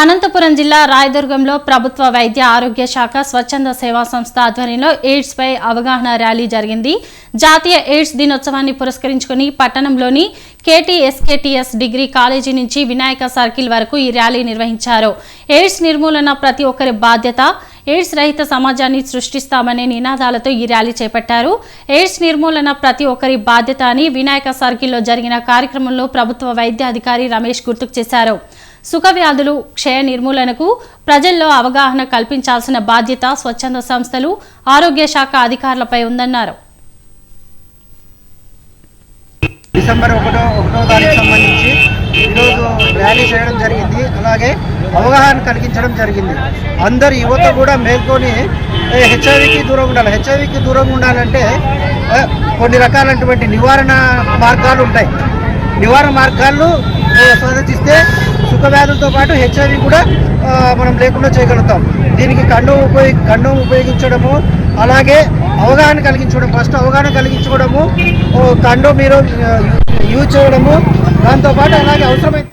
అనంతపురం జిల్లా రాయదుర్గంలో ప్రభుత్వ వైద్య ఆరోగ్య శాఖ స్వచ్ఛంద సేవా సంస్థ ఆధ్వర్యంలో ఎయిడ్స్ పై అవగాహన ర్యాలీ జరిగింది. జాతీయ ఎయిడ్స్ దినోత్సవాన్ని పురస్కరించుకుని పట్టణంలోని కేటీఎస్కేటీఎస్ డిగ్రీ కాలేజీ నుంచి వినాయక సర్కిల్ వరకు ఈ ర్యాలీ నిర్వహించారు. ఎయిడ్స్ నిర్మూలన ప్రతి ఒక్కరి బాధ్యత ఎయిడ్స్ రహిత సమాజాన్ని సృష్టిస్తామనే నినాదాలతో ఈ ర్యాలీ చేపట్టారు. ఎయిడ్స్ నిర్మూలన ప్రతి ఒక్కరి బాధ్యత అని వినాయక సర్కిల్లో జరిగిన కార్యక్రమంలో ప్రభుత్వ వైద్య అధికారి రమేష్ గుర్తుకు చేశారు. సుఖవ్యాధులు క్షయ నిర్మూలనకు ప్రజల్లో అవగాహన కల్పించాల్సిన బాధ్యత స్వచ్ఛంద సంస్థలు ఆరోగ్య శాఖ అధికారులపై ఉందన్నారు. డిసెంబర్ ఒకటో ఒకటో తారీఖు ర్యాలీ చేయడం జరిగింది. అలాగే అవగాహన కలిగించడం జరిగింది. అందరు యువత కూడా మేల్కొని హెచ్ఐవికి దూరంగా ఉండాలి. హెచ్ఐవికి దూరంగా ఉండాలంటే కొన్ని రకాలైనటువంటి నివారణ మార్గాలు ఉంటాయి. నివారణ మార్గాలు ఏ, స్వాగతిస్తే సుఖ వ్యాధులతో పాటు హెచ్ఐవి కూడా మనం లేకుండా చేయగలుగుతాం. దీనికి కండం ఉపయోగి కండం ఉపయోగించడము అలాగే అవగాహన కలిగించడం. ఫస్ట్ అవగాహన కలిగించుకోవడము కండం మీరు యూజ్ చేయడము దాంతోపాటు అలాగే అవసరమైతే